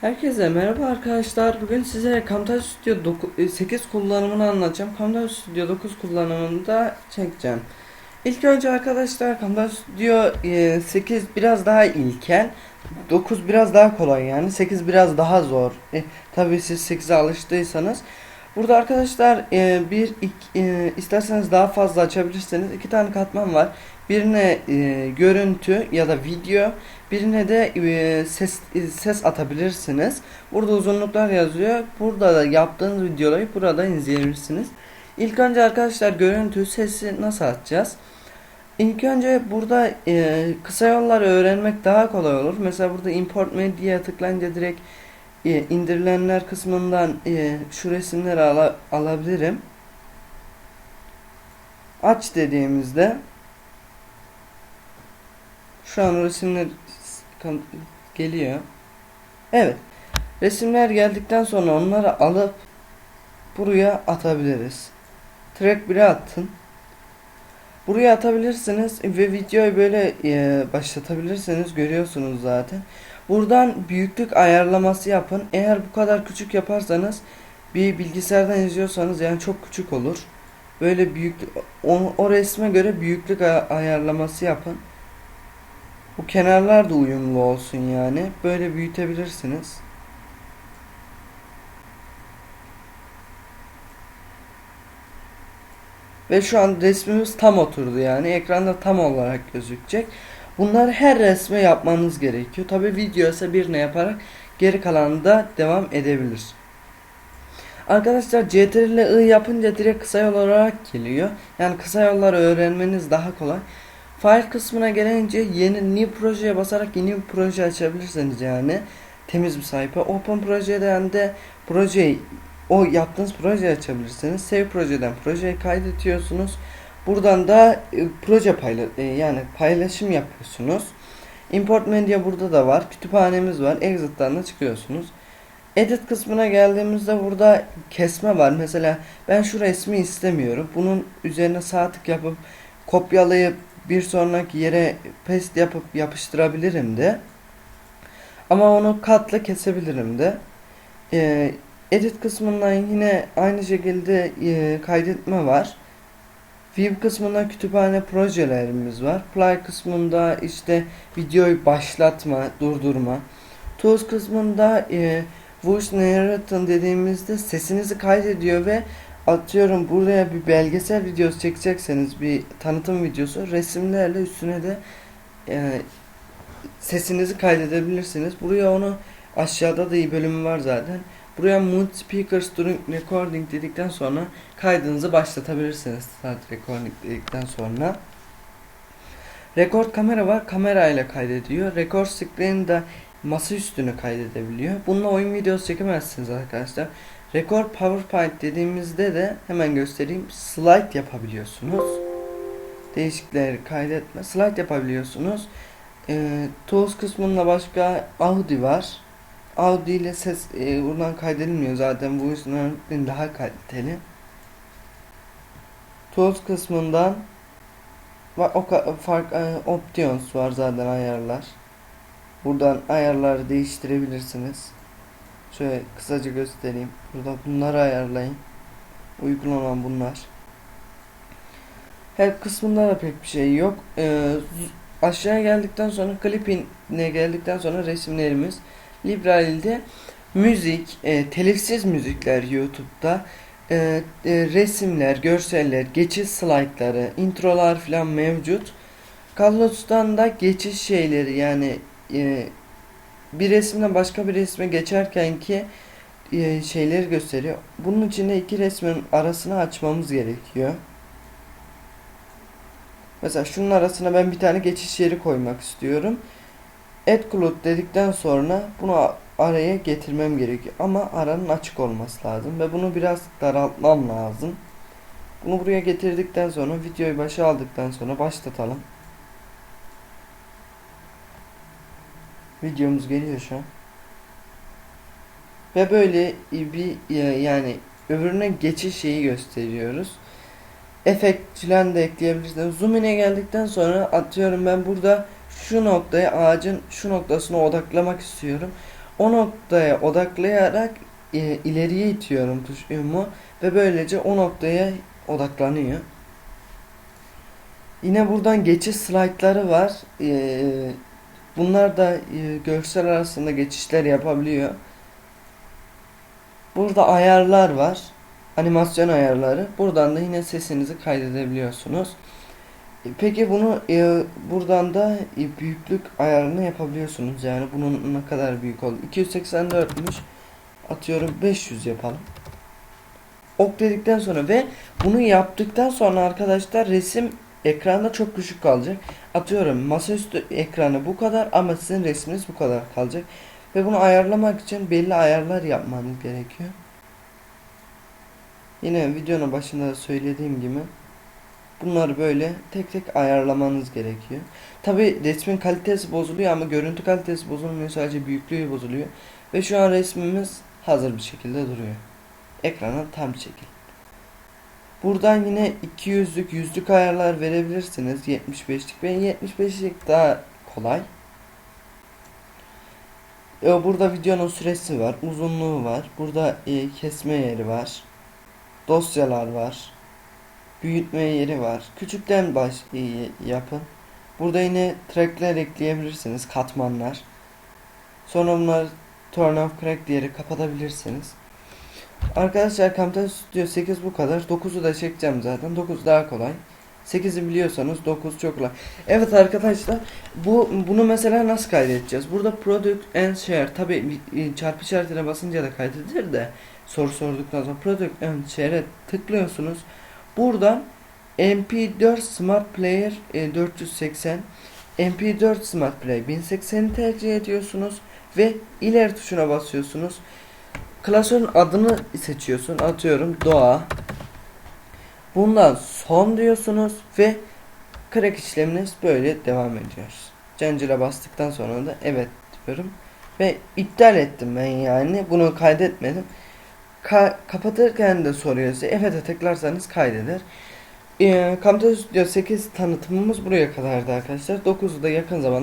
Herkese merhaba arkadaşlar. Bugün size Camtasia Studio 9 8 kullanımını anlatacağım. Camtasia Studio 9 kullanımını da çekeceğim. İlk önce arkadaşlar Camtasia Studio e, 8 biraz daha ilkel. 9 biraz daha kolay yani. 8 biraz daha zor. E, Tabii siz 8'e alıştıysanız. Burada arkadaşlar e, bir e, isterseniz daha fazla açabilirsiniz. iki tane katman var. Birine e, görüntü ya da video, birine de e, ses e, ses atabilirsiniz. Burada uzunluklar yazıyor. Burada da yaptığınız videoları burada izleyebilirsiniz. İlk önce arkadaşlar görüntü sesi nasıl atacağız? İlk önce burada e, kısa yolları öğrenmek daha kolay olur. Mesela burada import medya'ya tıklayınca direkt e, indirilenler kısmından e, şu resimleri ala, alabilirim. Aç dediğimizde şu an resimler geliyor. Evet. Resimler geldikten sonra onları alıp buraya atabiliriz. Track 1'e attın. Buraya atabilirsiniz ve videoyu böyle e, başlatabilirsiniz. Görüyorsunuz zaten. Buradan büyüklük ayarlaması yapın. Eğer bu kadar küçük yaparsanız bir bilgisayardan izliyorsanız yani çok küçük olur. Böyle büyüklük o, o resme göre büyüklük ay- ayarlaması yapın. Bu kenarlar da uyumlu olsun yani. Böyle büyütebilirsiniz. Ve şu an resmimiz tam oturdu yani. Ekranda tam olarak gözükecek. Bunları her resme yapmanız gerekiyor. Tabi video ise birine yaparak geri kalanı da devam edebilir. Arkadaşlar CTRL I yapınca direkt kısa yol olarak geliyor. Yani kısa yolları öğrenmeniz daha kolay. File kısmına gelince yeni new projeye basarak yeni bir proje açabilirsiniz yani. Temiz bir sayfa. Open projeden de projeyi o yaptığınız projeyi açabilirsiniz. Save projeden projeyi kaydediyorsunuz. Buradan da e, proje payla e, yani paylaşım yapıyorsunuz. Import Media burada da var. Kütüphanemiz var. Exit'ten de çıkıyorsunuz. Edit kısmına geldiğimizde burada kesme var. Mesela ben şu resmi istemiyorum. Bunun üzerine sağ tık yapıp kopyalayıp bir sonraki yere paste yapıp yapıştırabilirim de. Ama onu katla kesebilirim de. Ee, edit kısmından yine aynı şekilde e, kaydetme var. View kısmında kütüphane projelerimiz var. Play kısmında işte videoyu başlatma, durdurma. Tools kısmında e, Voice Narration dediğimizde sesinizi kaydediyor ve atıyorum buraya bir belgesel videosu çekecekseniz bir tanıtım videosu resimlerle üstüne de e, sesinizi kaydedebilirsiniz. Buraya onu aşağıda da iyi bölümü var zaten. Buraya Mood Speakers During Recording dedikten sonra kaydınızı başlatabilirsiniz. Start Recording dedikten sonra. Record kamera var. Kamera ile kaydediyor. Record screen de masa üstünü kaydedebiliyor. Bununla oyun videosu çekemezsiniz arkadaşlar. Record PowerPoint dediğimizde de hemen göstereyim. Slide yapabiliyorsunuz. Değişiklikleri kaydetme. Slide yapabiliyorsunuz. Ee, Tools kısmında başka Audi var. Audi ile ses e, buradan kaydedilmiyor zaten bu yüzden daha kaliteli. Tools kısmından o fark e, options var zaten ayarlar. Buradan ayarları değiştirebilirsiniz. Şöyle kısaca göstereyim. Burada bunları ayarlayın. Uygun olan bunlar. Help kısmında da pek bir şey yok. Ee, aşağıya geldikten sonra clip'ine geldikten sonra resimlerimiz Library'de müzik, e, telifsiz müzikler YouTube'da, e, e, resimler, görseller, geçiş slaytları, introlar falan mevcut. Carlos'tan da geçiş şeyleri yani e, bir resimden başka bir resme geçerken ki e, şeyleri gösteriyor. Bunun için de iki resmin arasını açmamız gerekiyor. Mesela şunun arasına ben bir tane geçiş yeri koymak istiyorum. Add Cloud dedikten sonra bunu araya getirmem gerekiyor. Ama aranın açık olması lazım ve bunu biraz daraltmam lazım. Bunu buraya getirdikten sonra videoyu başa aldıktan sonra başlatalım. Videomuz geliyor şu an. Ve böyle bir yani öbürüne geçiş şeyi gösteriyoruz. Efekt filan da ekleyebilirsiniz. Zoom in'e geldikten sonra atıyorum ben burada şu noktaya ağacın şu noktasına odaklamak istiyorum. o noktaya odaklayarak e, ileriye itiyorum tuşumu ve böylece o noktaya odaklanıyor. Yine buradan geçiş slaytları var. Ee, bunlar da e, görsel arasında geçişler yapabiliyor. Burada ayarlar var. Animasyon ayarları. Buradan da yine sesinizi kaydedebiliyorsunuz. E, Peki bunu e, buradan da e, büyüklük ayarını yapabiliyorsunuz. Yani bunun ne kadar büyük oldu? 284'müş. Atıyorum 500 yapalım. Ok dedikten sonra ve bunu yaptıktan sonra arkadaşlar resim ekranda çok küçük kalacak. Atıyorum masaüstü ekranı bu kadar ama sizin resminiz bu kadar kalacak. Ve bunu ayarlamak için belli ayarlar yapmanız gerekiyor. Yine videonun başında da söylediğim gibi bunları böyle tek tek ayarlamanız gerekiyor. Tabi resmin kalitesi bozuluyor ama görüntü kalitesi bozulmuyor sadece büyüklüğü bozuluyor. Ve şu an resmimiz hazır bir şekilde duruyor. Ekrana tam şekil. Buradan yine 200'lük yüzlük ayarlar verebilirsiniz. 75'lik ve 75'lik daha kolay. Burada videonun süresi var, uzunluğu var. Burada e, kesme yeri var. Dosyalar var. Büyütme yeri var. Küçükten baş e, yapın. Burada yine trackler ekleyebilirsiniz, katmanlar. Sonra bunları turn off crack diyerek kapatabilirsiniz. Arkadaşlar Camtasia Studio 8 bu kadar. 9'u da çekeceğim zaten. 9 daha kolay. 8'i biliyorsanız 9 çok kolay. Evet arkadaşlar bu bunu mesela nasıl kaydedeceğiz? Burada product and share tabi çarpı işaretine basınca da kaydedilir de soru sorduktan sonra product and share'e tıklıyorsunuz. Buradan MP4 Smart Player e, 480 MP4 Smart Player 1080'i tercih ediyorsunuz ve ileri tuşuna basıyorsunuz. Klasörün adını seçiyorsun. Atıyorum doğa. Bundan son diyorsunuz ve crack işleminiz böyle devam ediyoruz. Cancıra bastıktan sonra da evet diyorum. Ve iptal ettim ben yani. Bunu kaydetmedim. Ka- kapatırken de soruyor size. Evet'e tıklarsanız kaydeder. Ee, Camtasia Studio 8 tanıtımımız buraya kadardı arkadaşlar. 9'u da yakın zamanda